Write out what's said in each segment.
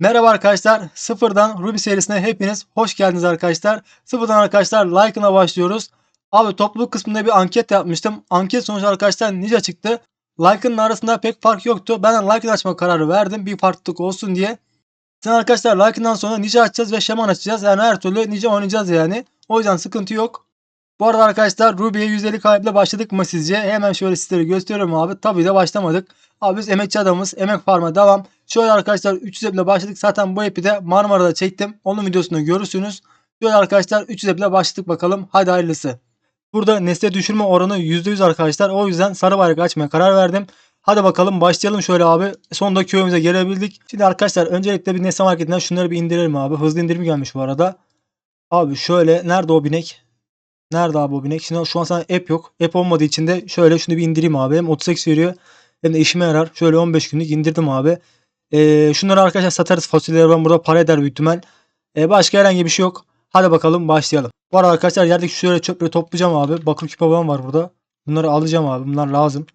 Merhaba arkadaşlar. Sıfırdan Ruby serisine hepiniz hoş geldiniz arkadaşlar. Sıfırdan arkadaşlar like'ına başlıyoruz. Abi topluluk kısmında bir anket yapmıştım. Anket sonucu arkadaşlar nice çıktı. Like'ın arasında pek fark yoktu. Ben de like'ını açma kararı verdim. Bir farklılık olsun diye. Sen arkadaşlar like'ından sonra nice açacağız ve şaman açacağız. Yani her türlü nice oynayacağız yani. O yüzden sıkıntı yok. Bu arada arkadaşlar Ruby'ye 150 kayıpla başladık mı sizce? Hemen şöyle sizlere gösteriyorum abi. Tabii de başlamadık. Abi biz emekçi adamız. Emek farma devam. Şöyle arkadaşlar 300 ile başladık. Zaten bu epi de Marmara'da çektim. Onun videosunu görürsünüz. Şöyle arkadaşlar 300 ile başladık bakalım. Hadi hayırlısı. Burada nesne düşürme oranı %100 arkadaşlar. O yüzden sarı bayrak açmaya karar verdim. Hadi bakalım başlayalım şöyle abi. Sonunda köyümüze gelebildik. Şimdi arkadaşlar öncelikle bir nesne marketinden şunları bir indirelim abi. Hızlı indirim gelmiş bu arada. Abi şöyle nerede o binek? Nerede abi o binek? Şimdi şu an sana app yok. App olmadığı için de şöyle şunu bir indireyim abi. Hem 38 veriyor hem de işime yarar. Şöyle 15 günlük indirdim abi. Ee, şunları arkadaşlar satarız. Fasulyeler ben burada para eder büyük ihtimal. Ee, başka herhangi bir şey yok. Hadi bakalım başlayalım. Bu arada arkadaşlar yerdeki şöyle çöpleri toplayacağım abi. Bakır küpe falan var burada. Bunları alacağım abi. Bunlar lazım.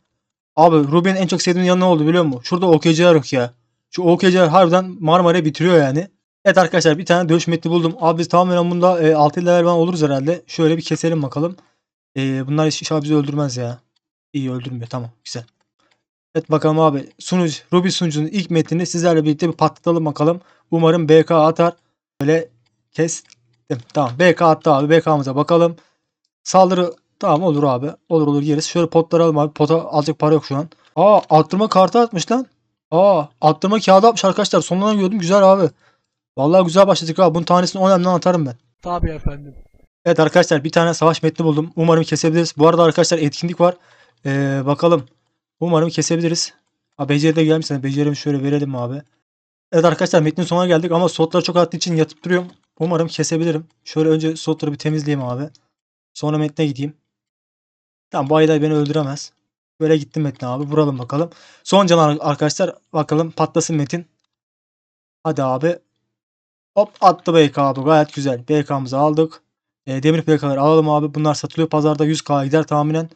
Abi Ruby'nin en çok sevdiğim yanı ne oldu biliyor musun? Şurada OKC'ler yok ya. Şu OKC'ler harbiden Marmara'yı bitiriyor yani. Evet arkadaşlar bir tane dövüş metni buldum. Abi biz tamamen bunda e, 6 level falan oluruz herhalde. Şöyle bir keselim bakalım. E, bunlar inşallah bizi öldürmez ya. İyi öldürmüyor tamam güzel. Evet bakalım abi. Sunucu, Ruby sunucunun ilk metnini sizlerle birlikte bir patlatalım bakalım. Umarım BK atar. Böyle kestim. Tamam BK attı abi. BK'mıza bakalım. Saldırı tamam olur abi. Olur olur yeriz. Şöyle potları alalım abi. Pota alacak para yok şu an. Aa arttırma kartı atmış lan. Aa arttırma kağıdı atmış arkadaşlar. Sonradan gördüm. Güzel abi. Vallahi güzel başladık abi. Bunun tanesini 10 emden atarım ben. Tabii efendim. Evet arkadaşlar bir tane savaş metni buldum. Umarım kesebiliriz. Bu arada arkadaşlar etkinlik var. Ee, bakalım. Umarım kesebiliriz. Ha beceri de gelmiş. Yani becerimi şöyle verelim abi. Evet arkadaşlar metnin sonuna geldik ama slotlar çok arttığı için yatıp duruyorum. Umarım kesebilirim. Şöyle önce slotları bir temizleyeyim abi. Sonra metne gideyim. Tamam bu ayda beni öldüremez. Böyle gittim metne abi. Vuralım bakalım. Son can arkadaşlar. Bakalım patlasın metin. Hadi abi. Hop attı BK abi gayet güzel. BK'mızı aldık. E, demir plakaları alalım abi. Bunlar satılıyor. Pazarda 100k gider tahminen.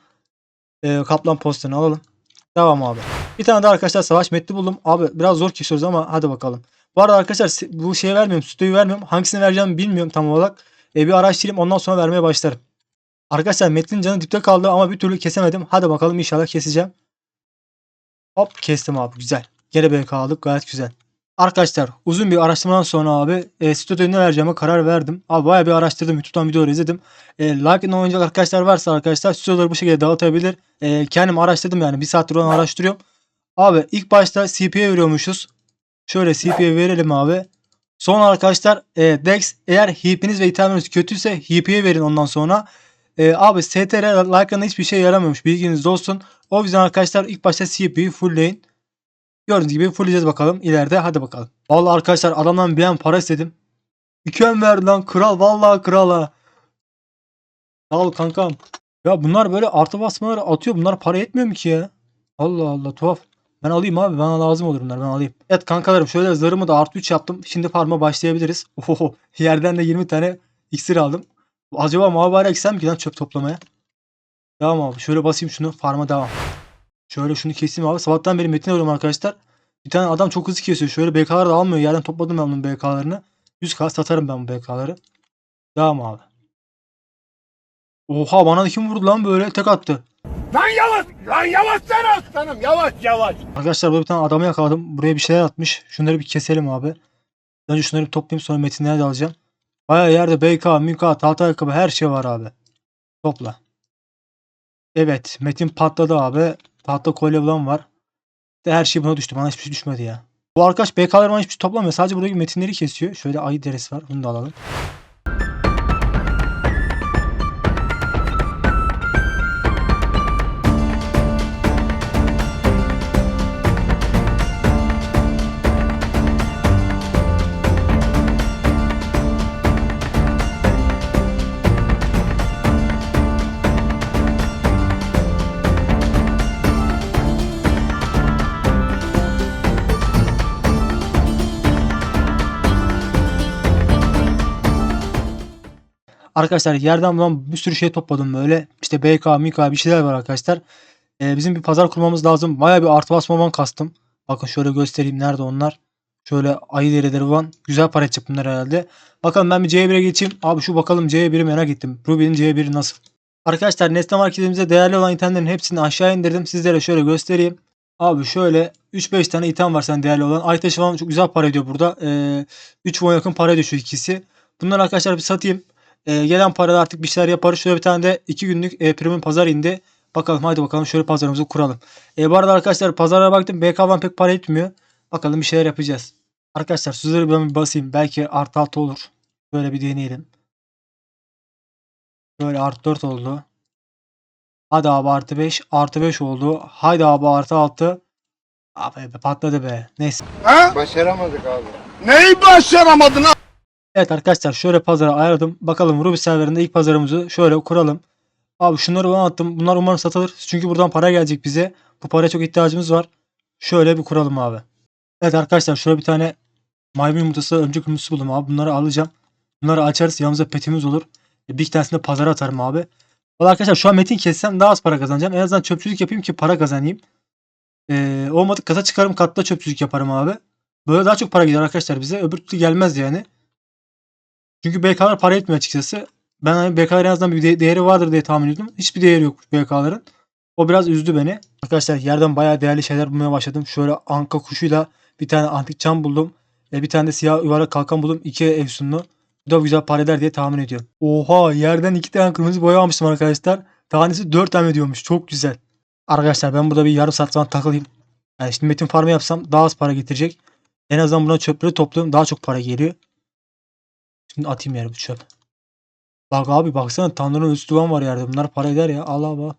E, kaplan posterini alalım. Devam abi. Bir tane daha arkadaşlar savaş metni buldum. Abi biraz zor kesiyoruz ama hadi bakalım. Bu arada arkadaşlar bu şeyi vermiyorum. Stüdyoyu vermiyorum. Hangisini vereceğimi bilmiyorum tam olarak. E, bir araştırayım ondan sonra vermeye başlarım. Arkadaşlar metnin canı dipte kaldı ama bir türlü kesemedim. Hadi bakalım inşallah keseceğim. Hop kestim abi güzel. Gene BK aldık gayet güzel. Arkadaşlar uzun bir araştırmadan sonra abi e, stüdyoya ne vereceğime karar verdim. Abi bayağı bir araştırdım. YouTube'dan videoları izledim. E, like oynayacak arkadaşlar varsa arkadaşlar stüdyoları bu şekilde dağıtabilir. E, kendim araştırdım yani. Bir saattir onu araştırıyorum. Abi ilk başta CP'ye veriyormuşuz. Şöyle CP'ye verelim abi. Sonra arkadaşlar e, Dex eğer heap'iniz ve itemleriniz kötüyse heap'ye verin ondan sonra. E, abi STR like'ına hiçbir şey yaramıyormuş. Bilginiz olsun. O yüzden arkadaşlar ilk başta CP'yi fullleyin. Gördüğünüz gibi fullleyeceğiz bakalım ileride hadi bakalım. Vallahi arkadaşlar adamdan bir an para istedim. İki verdi lan kral vallahi kral ha. Sağ ol kankam. Ya bunlar böyle artı basmaları atıyor. Bunlar para etmiyor mu ki ya? Allah Allah tuhaf. Ben alayım abi bana lazım olur bunlar ben alayım. Evet kankalarım şöyle zırhımı da artı 3 yaptım. Şimdi farma başlayabiliriz. Oho yerden de 20 tane iksir aldım. Acaba mavi bayrak gitsem ki lan çöp toplamaya? Devam abi şöyle basayım şunu farma devam. Şöyle şunu keseyim abi. Sabahtan beri metin alıyorum arkadaşlar. Bir tane adam çok hızlı kesiyor. Şöyle BK'lar da almıyor. Yerden topladım ben bunun BK'larını. 100k satarım ben bu BK'ları. Devam abi. Oha bana da kim vurdu lan böyle tek attı. Lan yavaş! Lan yavaş sen aslanım! Yavaş yavaş! Arkadaşlar burada bir tane adamı yakaladım. Buraya bir şeyler atmış. Şunları bir keselim abi. Önce şunları bir toplayayım sonra metinleri de alacağım. Baya yerde BK, MK, tahta ayakkabı her şey var abi. Topla. Evet metin patladı abi. Tahta kolye falan var. De her şey buna düştü. Bana hiçbir şey düşmedi ya. Bu arkadaş BK'ları bana hiçbir şey toplamıyor. Sadece buradaki metinleri kesiyor. Şöyle ayı derisi var. Bunu da alalım. Arkadaşlar yerden bulan bir sürü şey topladım böyle. İşte BK, MK bir şeyler var arkadaşlar. Ee, bizim bir pazar kurmamız lazım. Baya bir artı basmaman kastım. Bakın şöyle göstereyim nerede onlar. Şöyle ayı derileri olan güzel para edecek bunlar herhalde. Bakalım ben bir C1'e geçeyim. Abi şu bakalım C1'i merak ettim. Ruby'nin C1'i nasıl? Arkadaşlar Nesne Market'imize değerli olan itemlerin hepsini aşağı indirdim. Sizlere şöyle göstereyim. Abi şöyle 3-5 tane item var sen değerli olan. Ay taşı falan çok güzel para ediyor burada. Ee, 3 won yakın para ediyor şu ikisi. Bunları arkadaşlar bir satayım. Ee, gelen parada artık bir şeyler yaparız. Şöyle bir tane de 2 günlük e, premium pazar indi. Bakalım hadi bakalım şöyle pazarımızı kuralım. E, bu arada arkadaşlar pazara baktım. BK'dan pek para etmiyor. Bakalım bir şeyler yapacağız. Arkadaşlar sözleri ben bir basayım. Belki artı 6 olur. Böyle bir deneyelim. Böyle artı 4 oldu. Hadi abi artı 5. Artı 5 oldu. Haydi abi artı 6. Abi be, patladı be. Neyse. Ha? Başaramadık abi. Neyi başaramadın ha? Evet arkadaşlar şöyle pazara ayarladım. Bakalım Ruby serverinde ilk pazarımızı şöyle kuralım. Abi şunları bana attım. Bunlar umarım satılır. Çünkü buradan para gelecek bize. Bu paraya çok ihtiyacımız var. Şöyle bir kuralım abi. Evet arkadaşlar şöyle bir tane maymun yumurtası öncek yumurtası buldum abi. Bunları alacağım. Bunları açarız. Yanımızda petimiz olur. E, Bir iki tanesini de pazara atarım abi. Valla arkadaşlar şu an metin kessem daha az para kazanacağım. En azından çöpçülük yapayım ki para kazanayım. Ee, olmadı kasa çıkarım katta çöpçülük yaparım abi. Böyle daha çok para gider arkadaşlar bize. Öbür türlü gelmez yani. Çünkü BK'lar para etmiyor açıkçası. Ben hani BK'lar en azından bir de- değeri vardır diye tahmin ediyordum. Hiçbir değeri yok BK'ların. O biraz üzdü beni. Arkadaşlar yerden bayağı değerli şeyler bulmaya başladım. Şöyle anka kuşuyla bir tane antik çam buldum. E, bir tane de siyah yuvarlak kalkan buldum. İki efsunlu. Bu da güzel para eder diye tahmin ediyorum. Oha yerden iki tane kırmızı boya almıştım arkadaşlar. Tanesi 4 tane ediyormuş. Çok güzel. Arkadaşlar ben burada bir yarım saat falan takılayım. Yani şimdi metin farmı yapsam daha az para getirecek. En azından buna çöpleri topluyorum. Daha çok para geliyor. Şimdi atayım yere bu çöp. Bak abi baksana Tanrı'nın üstü duvan var yerde. Bunlar para eder ya. Al abi. al.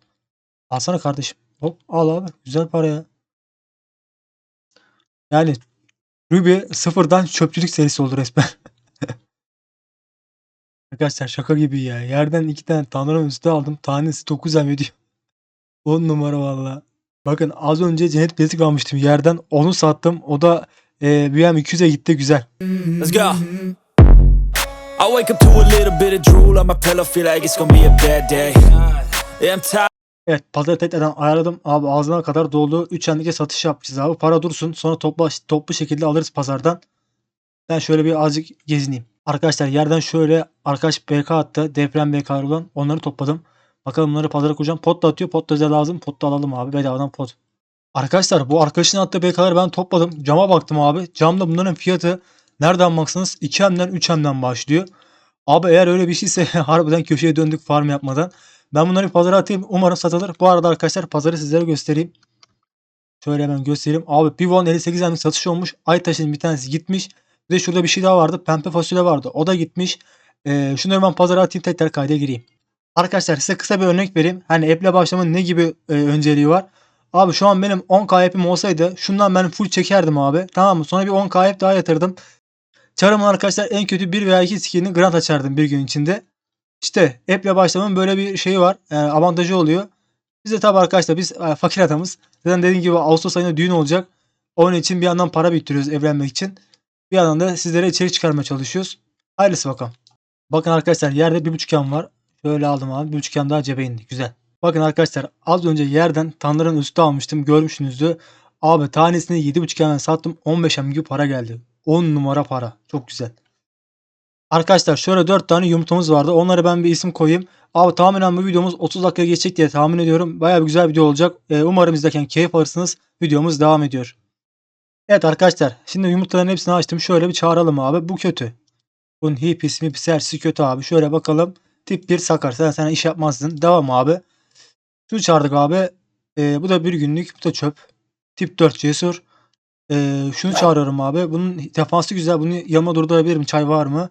Alsana kardeşim. Hop al abi. Güzel para ya. Yani Ruby sıfırdan çöpçülük serisi oldu resmen. Arkadaşlar şaka gibi ya. Yerden iki tane Tanrı'nın üstü aldım. Tanesi 9 em ediyor. 10 numara valla. Bakın az önce cennet bilezik almıştım yerden. Onu sattım. O da e, BM 200'e gitti güzel. Let's go. I wake up to a little bit of drool on my pillow, feel like it's gonna be a bad day. I'm. Evet pazarı tekrardan ayarladım. Abi ağzına kadar dolu. 3 endike satış yapacağız abi. Para dursun. Sonra toplu, toplu şekilde alırız pazardan. Ben şöyle bir azıcık gezineyim. Arkadaşlar yerden şöyle arkadaş BK attı. Deprem BK'ları olan. Onları topladım. Bakalım bunları pazara koyacağım. Pot da atıyor. Pot da lazım. Pot da alalım abi. Bedavadan pot. Arkadaşlar bu arkadaşın attığı BK'ları ben topladım. Cama baktım abi. Camda bunların fiyatı nereden baksanız 2M'den 3M'den başlıyor. Abi eğer öyle bir şeyse harbiden köşeye döndük farm yapmadan. Ben bunları bir pazara atayım. Umarım satılır. Bu arada arkadaşlar pazarı sizlere göstereyim. Şöyle hemen göstereyim. Abi bir won 58 emlik satış olmuş. Aytaş'ın bir tanesi gitmiş. Bir de şurada bir şey daha vardı. Pembe fasulye vardı. O da gitmiş. Ee, şunları ben pazara atayım tekrar kayda gireyim. Arkadaşlar size kısa bir örnek vereyim. Hani app'le başlamanın ne gibi e, önceliği var? Abi şu an benim 10k app'im olsaydı şundan ben full çekerdim abi. Tamam mı? Sonra bir 10k app daha yatırdım. Çarımın arkadaşlar en kötü 1 veya 2 skinini grant açardım bir gün içinde. İşte app'le başlamanın böyle bir şeyi var. Yani avantajı oluyor. Biz de tabi arkadaşlar biz e, fakir adamız. Zaten dediğim gibi Ağustos ayında düğün olacak. Onun için bir yandan para biriktiriyoruz evlenmek için. Bir yandan da sizlere içerik çıkarmaya çalışıyoruz. Hayırlısı bakalım. Bakın arkadaşlar yerde bir buçuk var. Şöyle aldım abi. Bir buçuk daha cebe indi. Güzel. Bakın arkadaşlar az önce yerden Tanrı'nın üstü almıştım. Görmüşsünüzdü. Abi tanesini 7.5 hemen sattım. 15 em gibi para geldi. 10 numara para. Çok güzel. Arkadaşlar şöyle 4 tane yumurtamız vardı. Onlara ben bir isim koyayım. Abi tahminen bu videomuz 30 dakika geçecek diye tahmin ediyorum. Baya bir güzel video olacak. Ee, umarım izlerken keyif alırsınız. Videomuz devam ediyor. Evet arkadaşlar. Şimdi yumurtaların hepsini açtım. Şöyle bir çağıralım abi. Bu kötü. Bunun hipisi mipisi her şeyi kötü abi. Şöyle bakalım. Tip 1 sakar. Sen sana iş yapmazdın. Devam abi. Şu çağırdık abi. Ee, bu da bir günlük. Bu da çöp. Tip 4 cesur. Ee, şunu çağırıyorum abi. Bunun defansı güzel. Bunu yanıma durdurabilirim. Çay var mı?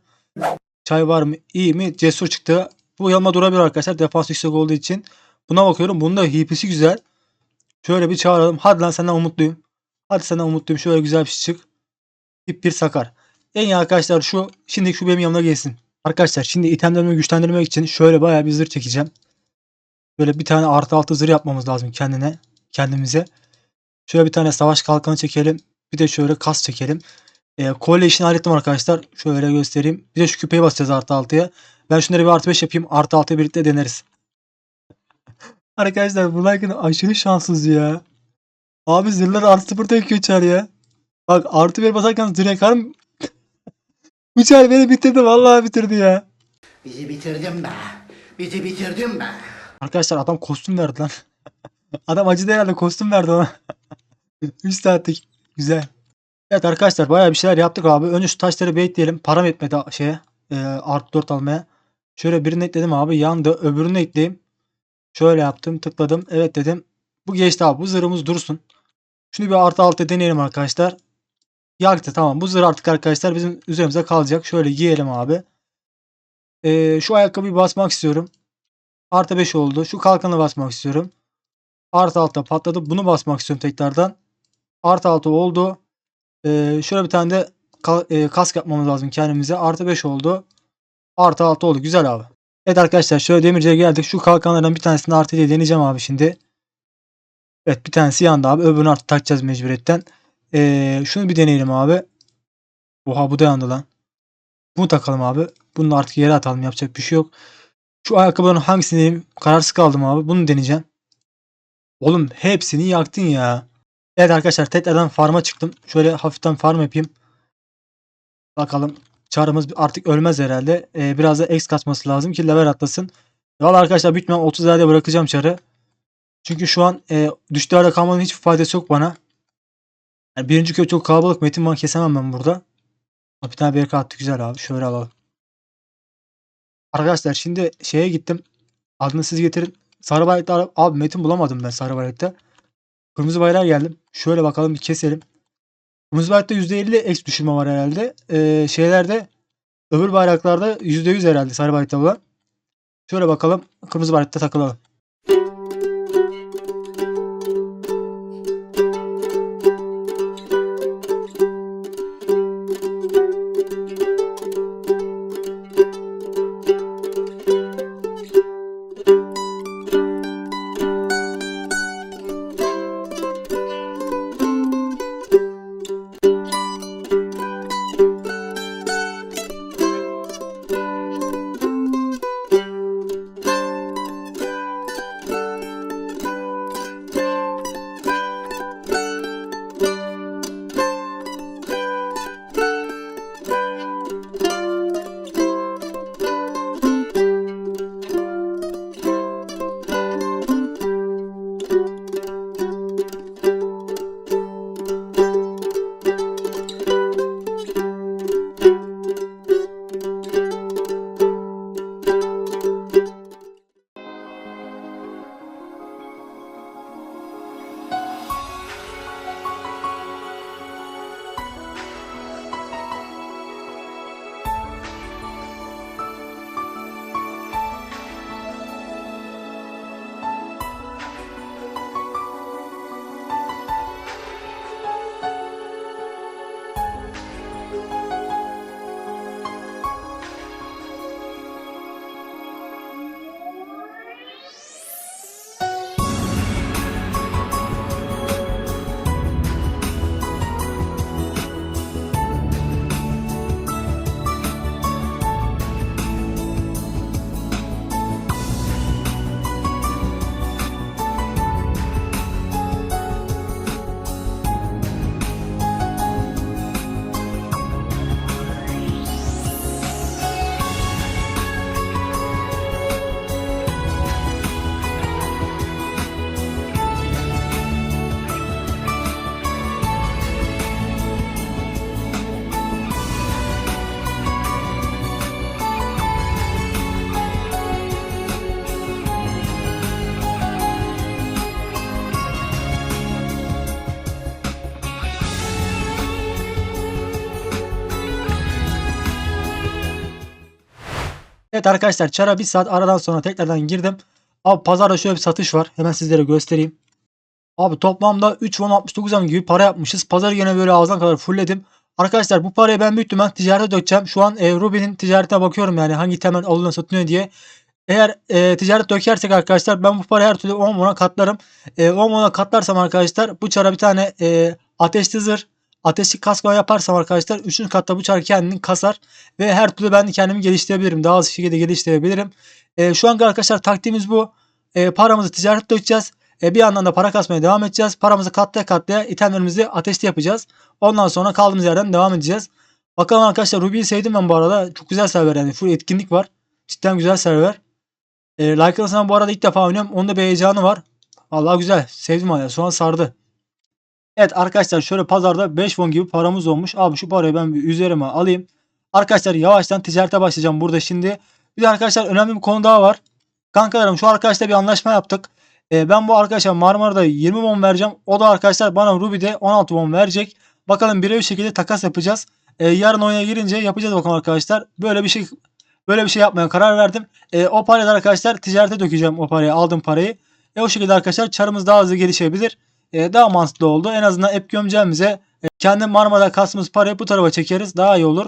Çay var mı? İyi mi? Cesur çıktı. Bu yanıma durabilir arkadaşlar. Defans yüksek olduğu için. Buna bakıyorum. Bunun da hipisi güzel. Şöyle bir çağıralım. Hadi lan senden umutluyum. Hadi senden umutluyum. Şöyle güzel bir şey çık. Tip 1 sakar. En iyi arkadaşlar şu. Şimdi şu benim yanıma gelsin. Arkadaşlar şimdi itemlerimi güçlendirmek için şöyle bayağı bir zırh çekeceğim. Böyle bir tane artı altı zırh yapmamız lazım kendine. Kendimize. Şöyle bir tane savaş kalkanı çekelim. Bir de şöyle kas çekelim. E, kolye işini hallettim arkadaşlar. Şöyle göstereyim. Bir de şu küpeyi basacağız artı 6'ya. Ben şunları bir artı 5 yapayım. Artı 6'ya birlikte deneriz. arkadaşlar bu like'ın aşırı şanssız ya. Abi zırhlar artı 0'da geçer ya. Bak artı bir basarken direkt harım. Bu çar beni bitirdi vallahi bitirdi ya. Bizi bitirdin be. Bizi bitirdin be. Arkadaşlar adam kostüm verdi lan. adam acıdı herhalde kostüm verdi ona. 3 saatlik. Güzel. Evet arkadaşlar bayağı bir şeyler yaptık abi. Önce şu taşları bekleyelim. Param etmedi şeye. E, artı 4 almaya. Şöyle birini ekledim abi. Yandı. Öbürünü ekleyeyim. Şöyle yaptım. Tıkladım. Evet dedim. Bu geçti abi. Bu zırhımız dursun. Şunu bir artı altı deneyelim arkadaşlar. Yaktı tamam. Bu zırh artık arkadaşlar bizim üzerimize kalacak. Şöyle giyelim abi. E, şu ayakkabıyı basmak istiyorum. Artı 5 oldu. Şu kalkanı basmak istiyorum. Artı 6 patladı. Bunu basmak istiyorum tekrardan. Artı 6 oldu. Ee, şöyle bir tane de ka- e, kask yapmamız lazım kendimize. Artı 5 oldu. Artı 6 oldu. Güzel abi. Evet arkadaşlar şöyle demirciye geldik. Şu kalkanlardan bir tanesini artı diye deneyeceğim abi şimdi. Evet bir tanesi yandı abi. Öbürünü artık takacağız mecburiyetten. Ee, şunu bir deneyelim abi. Oha bu da yandı lan. Bunu takalım abi. Bunu artık yere atalım. Yapacak bir şey yok. Şu ayakkabıların hangisini deneyeyim? Kararsız kaldım abi. Bunu deneyeceğim. Oğlum hepsini yaktın ya. Evet arkadaşlar tekrardan farma çıktım. Şöyle hafiften farm yapayım. Bakalım. Çarımız artık ölmez herhalde. Ee, biraz da X kasması lazım ki level atlasın. Valla arkadaşlar ihtimal 30 liraya bırakacağım çarı. Çünkü şu an e, düştüğü halde kalmanın hiçbir faydası yok bana. Yani birinci köy çok kalabalık. Metin ban kesemem ben burada. Bir tane BRK attı güzel abi. Şöyle alalım. Arkadaşlar şimdi şeye gittim. Adını siz getirin. Sarı ara- abi metin bulamadım ben sarı bayrakta. Kırmızı bayrağa geldim. Şöyle bakalım bir keselim. Kırmızı bayrakta %50 eks düşürme var herhalde. Ee, şeylerde öbür bayraklarda %100 herhalde sarı bayrakta olan. Şöyle bakalım. Kırmızı bayrakta takılalım. Evet arkadaşlar çara bir saat aradan sonra tekrardan girdim. Abi pazarda şöyle bir satış var. Hemen sizlere göstereyim. Abi toplamda 3 won 69 am gibi para yapmışız. Pazarı yine böyle ağzına kadar fullledim. Arkadaşlar bu parayı ben büyük ihtimal ticarete dökeceğim. Şu an e, Ruby'nin ticaretine bakıyorum yani hangi temel alınıyor satılıyor diye. Eğer e, ticaret dökersek arkadaşlar ben bu parayı her türlü 10 won'a katlarım. E, 10 won'a katlarsam arkadaşlar bu çara bir tane e, ateşli zırh, ateşli kask yaparsam arkadaşlar 3. katta bu çar kendini kasar. Ve her türlü ben kendimi geliştirebilirim. Daha hızlı şekilde geliştirebilirim. E, şu an arkadaşlar taktiğimiz bu. E, paramızı ticaret dökeceğiz. E, bir yandan da para kasmaya devam edeceğiz. Paramızı katlaya katlaya itemlerimizi ateşli yapacağız. Ondan sonra kaldığımız yerden devam edeceğiz. Bakalım arkadaşlar Ruby'yi sevdim ben bu arada. Çok güzel server yani. Full etkinlik var. Cidden güzel server. E, arasından bu arada ilk defa oynuyorum. Onun da bir heyecanı var. Vallahi güzel. Sevdim hala. An sardı. Evet arkadaşlar şöyle pazarda 5 won gibi paramız olmuş. Abi şu parayı ben bir üzerime alayım. Arkadaşlar yavaştan ticarete başlayacağım burada şimdi. Bir de arkadaşlar önemli bir konu daha var. Kankalarım şu arkadaşla bir anlaşma yaptık. Ee, ben bu arkadaşa Marmara'da 20 won vereceğim. O da arkadaşlar bana Ruby'de 16 won verecek. Bakalım birebir şekilde takas yapacağız. Ee, yarın oyuna girince yapacağız bakalım arkadaşlar. Böyle bir şey böyle bir şey yapmaya karar verdim. Ee, o parayı da arkadaşlar ticarete dökeceğim o parayı aldığım parayı. E, o şekilde arkadaşlar çarımız daha hızlı gelişebilir. E, daha mantıklı oldu. En azından hep gömeceğimize e, kendi Marmara'da kastığımız parayı bu tarafa çekeriz. Daha iyi olur.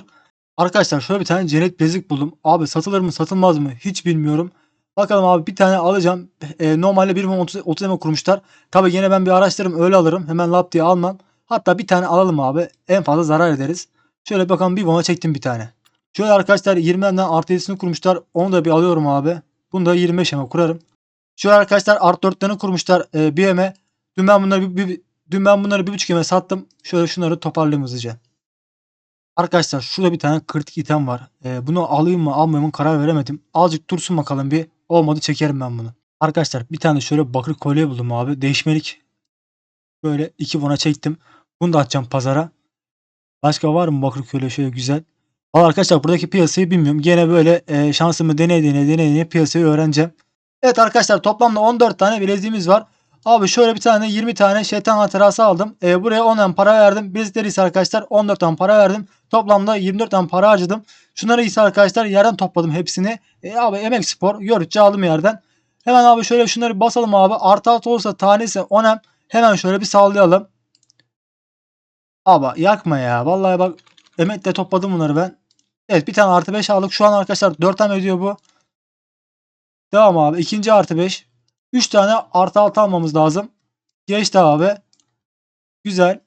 Arkadaşlar şöyle bir tane cennet bilezik buldum. Abi satılır mı satılmaz mı hiç bilmiyorum. Bakalım abi bir tane alacağım. E, normalde 1 30, 30 eme kurmuşlar. Tabi yine ben bir araştırırım öyle alırım. Hemen lap diye almam. Hatta bir tane alalım abi. En fazla zarar ederiz. Şöyle bakalım bir bona çektim bir tane. Şöyle arkadaşlar 20'den artı 7'sini kurmuşlar. Onu da bir alıyorum abi. Bunu da 25 eme kurarım. Şöyle arkadaşlar artı 4'lerini kurmuşlar e, bir eme. Dün ben bunları bir, bir- dün ben bunları bir buçuk eme sattım. Şöyle şunları toparlayayım hızlıca. Arkadaşlar şurada bir tane kritik item var. Ee, bunu alayım mı almayayım mı karar veremedim. Azıcık dursun bakalım bir. Olmadı çekerim ben bunu. Arkadaşlar bir tane şöyle bakır kolye buldum abi. Değişmelik. Böyle iki bona çektim. Bunu da atacağım pazara. Başka var mı bakır kolye şöyle güzel. Valla arkadaşlar buradaki piyasayı bilmiyorum. Gene böyle e, şansımı deneye deneye deneye deneye piyasayı öğreneceğim. Evet arkadaşlar toplamda 14 tane bileziğimiz var. Abi şöyle bir tane 20 tane şeytan hatırası aldım. E, buraya 10 tane para verdim. Bilezikleri ise arkadaşlar 14 tane para verdim. Toplamda 24 tane para harcadım. Şunları ise arkadaşlar yerden topladım hepsini. E, abi emek spor yörükçe aldım yerden. Hemen abi şöyle şunları basalım abi. Artı altı olursa tanesi 10 hem. Hemen şöyle bir sallayalım. Abi yakma ya. Vallahi bak emekle topladım bunları ben. Evet bir tane artı 5 aldık. Şu an arkadaşlar 4 tane ödüyor bu. Devam abi. İkinci artı 5. 3 tane artı 6 almamız lazım. Geçti abi. Güzel.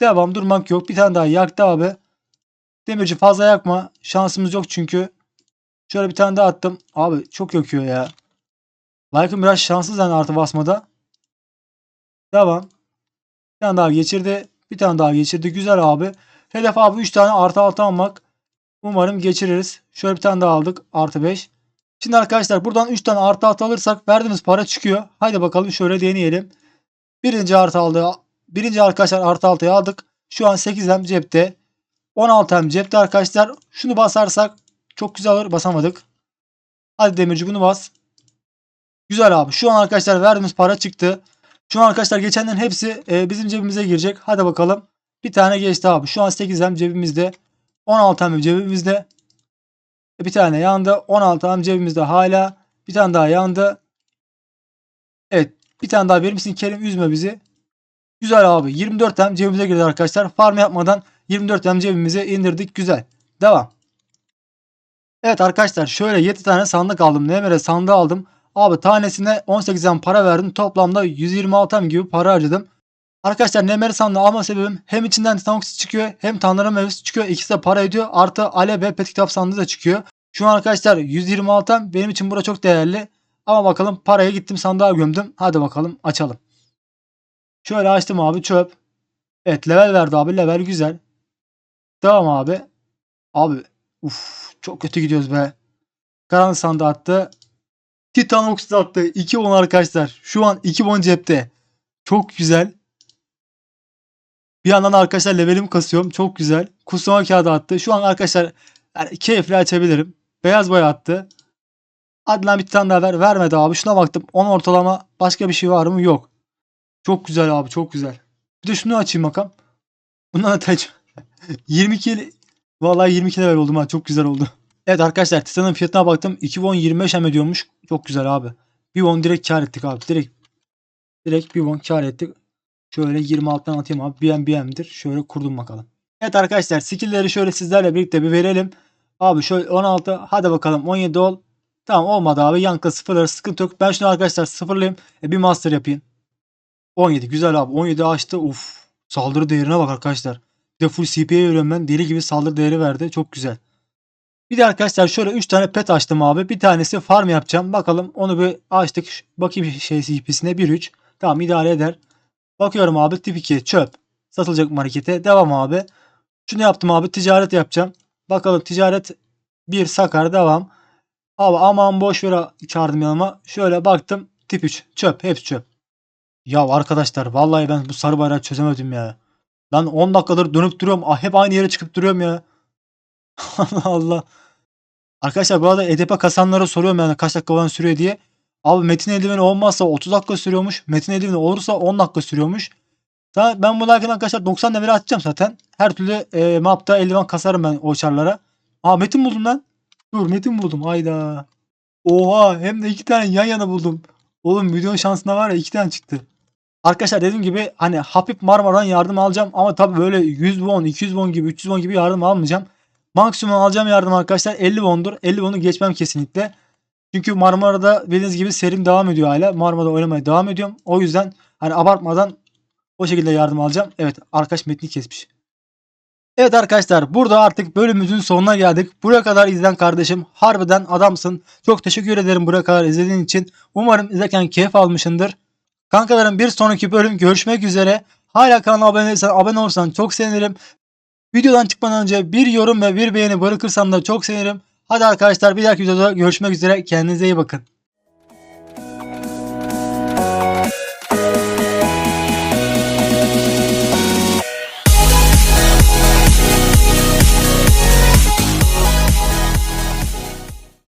Devam durmak yok. Bir tane daha yaktı abi. Demirci fazla yakma. Şansımız yok çünkü. Şöyle bir tane daha attım. Abi çok yakıyor ya. Like'ım biraz şanssız yani artı basmada. Devam. Bir tane daha geçirdi. Bir tane daha geçirdi. Güzel abi. Hedef abi 3 tane artı 6 almak. Umarım geçiririz. Şöyle bir tane daha aldık. Artı 5. Şimdi arkadaşlar buradan 3 tane artı 6 alırsak verdiğimiz para çıkıyor. Haydi bakalım şöyle deneyelim. Birinci artı aldı. Birinci arkadaşlar artı 6'yı aldık. Şu an 8 hem cepte. 16 hem cepte arkadaşlar. Şunu basarsak çok güzel olur. Basamadık. Hadi demirci bunu bas. Güzel abi. Şu an arkadaşlar verdiğimiz para çıktı. Şu an arkadaşlar geçenlerin hepsi e, bizim cebimize girecek. Hadi bakalım. Bir tane geçti abi. Şu an 8 hem cebimizde. 16 hem cebimizde. Bir tane yandı. 16 hem cebimizde hala. Bir tane daha yandı. Evet. Bir tane daha verir misin Kerim? Üzme bizi. Güzel abi. 24 hem cebimize girdi arkadaşlar. Farm yapmadan 24 hem cebimize indirdik. Güzel. Devam. Evet arkadaşlar şöyle 7 tane sandık aldım. Nemere sandığı aldım. Abi tanesine 18 hem para verdim. Toplamda 126 hem gibi para harcadım. Arkadaşlar Nemeri sandığı alma sebebim hem içinden Titanox çıkıyor hem Tanrı meyvesi çıkıyor. İkisi de para ediyor. Artı Ale ve Pet Kitap sandığı da çıkıyor. Şu an arkadaşlar 126 hem benim için bura çok değerli. Ama bakalım paraya gittim sandığa gömdüm. Hadi bakalım açalım. Şöyle açtım abi çöp. Evet level verdi abi level güzel. Devam abi. Abi uf çok kötü gidiyoruz be. Karanlık sandığı attı. Titanox da attı. 2 won arkadaşlar. Şu an 2 won cepte. Çok güzel. Bir yandan da arkadaşlar levelimi kasıyorum. Çok güzel. Kuslama kağıdı attı. Şu an arkadaşlar yani keyifle açabilirim. Beyaz boya attı. Hadi lan bir tane daha ver. Vermedi abi. Şuna baktım. 10 ortalama. Başka bir şey var mı? Yok. Çok güzel abi. Çok güzel. Bir de şunu açayım bakalım. Bundan da taç. 22 ile- Vallahi 22 level oldum ha. Çok güzel oldu. Evet arkadaşlar Titan'ın fiyatına baktım. 2 won 25 hem ediyormuş. Çok güzel abi. 1 won direkt kar ettik abi. Direkt direkt 1 won kar ettik. Şöyle 26'dan atayım abi. BM BM'dir. Şöyle kurdum bakalım. Evet arkadaşlar skill'leri şöyle sizlerle birlikte bir verelim. Abi şöyle 16 hadi bakalım 17 ol. Tamam olmadı abi. Yankı sıfırları sıkıntı yok. Ben şunu arkadaşlar sıfırlayayım. E, bir master yapayım. 17 güzel abi. 17 açtı. Uf. Saldırı değerine bak arkadaşlar. Bir de full CP'ye veriyorum ben. Deli gibi saldırı değeri verdi. Çok güzel. Bir de arkadaşlar şöyle 3 tane pet açtım abi. Bir tanesi farm yapacağım. Bakalım onu bir açtık. Bakayım şey CP'sine 1-3. Tamam idare eder. Bakıyorum abi tip 2 çöp. Satılacak markete. Devam abi. Şunu yaptım abi ticaret yapacağım. Bakalım ticaret 1 sakar devam. Abi aman boş ver çağırdım yanıma. Şöyle baktım tip 3 çöp hepsi çöp. Ya arkadaşlar vallahi ben bu sarı bayrağı çözemedim ya. Lan 10 dakikadır dönüp duruyorum. Ah, hep aynı yere çıkıp duruyorum ya. Allah Allah. Arkadaşlar bu arada EDP kasanlara soruyorum yani kaç dakika falan sürüyor diye. Abi metin eldiveni olmazsa 30 dakika sürüyormuş. Metin eldiveni olursa 10 dakika sürüyormuş. Ben bunu arkadaşlar 90 level atacağım zaten. Her türlü e, mapta eldiven kasarım ben o çarlara. Aa metin buldum lan. Dur metin buldum. Hayda. Oha hem de iki tane yan yana buldum. Oğlum milyon şansına var ya iki tane çıktı. Arkadaşlar dediğim gibi hani hafif Marmara'dan yardım alacağım ama tabii böyle 100 won, 200 won gibi, 300 won gibi yardım almayacağım. Maksimum alacağım yardım arkadaşlar 50 won'dur. 50 won'u geçmem kesinlikle. Çünkü Marmara'da bildiğiniz gibi serim devam ediyor hala. Marmara'da oynamaya devam ediyorum. O yüzden hani abartmadan o şekilde yardım alacağım. Evet arkadaş metni kesmiş. Evet arkadaşlar burada artık bölümümüzün sonuna geldik. Buraya kadar izleyen kardeşim harbiden adamsın. Çok teşekkür ederim buraya kadar izlediğin için. Umarım izlerken keyif almışsındır. Kankalarım bir sonraki bölüm görüşmek üzere. Hala kanala abone değilsen abone olursan çok sevinirim. Videodan çıkmadan önce bir yorum ve bir beğeni bırakırsan da çok sevinirim. Hadi arkadaşlar bir dahaki videoda görüşmek üzere. Kendinize iyi bakın.